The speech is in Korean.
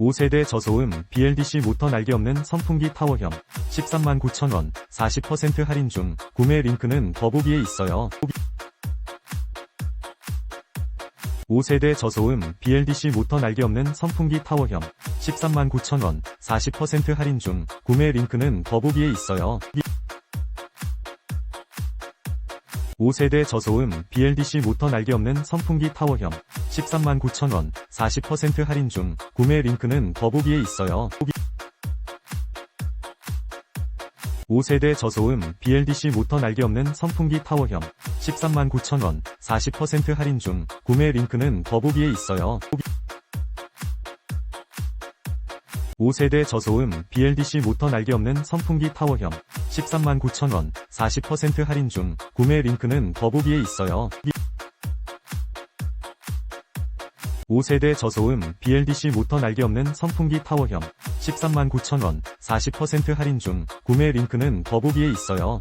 5세대 저소음 BLDC 모터 날개 없는 선풍기 타워형 13만 9천원 40% 할인 중 구매 링크는 더보기에 있어요. 5세대 저소음 BLDC 모터 날개 없는 선풍기 타워형 13만 9천원 40% 할인 중 구매 링크는 더보기에 있어요. 5세대 저소음 BLDC 모터 날개 없는 선풍기 타워형 13만 9천원 40% 할인 중 구매 링크는 더보기에 있어요. 5세대 저소음 BLDC 모터 날개 없는 선풍기 타워형 13만 9천원 40% 할인 중 구매 링크는 더보기에 있어요. 5세대 저소음 BLDC 모터 날개 없는 선풍기 타워형 13만 9천원 40% 할인 중 구매 링크는 더보기에 있어요. 5세대 저소음 BLDC 모터 날개 없는 선풍기 타워형 13만 9천원 40% 할인 중 구매 링크는 더보기에 있어요.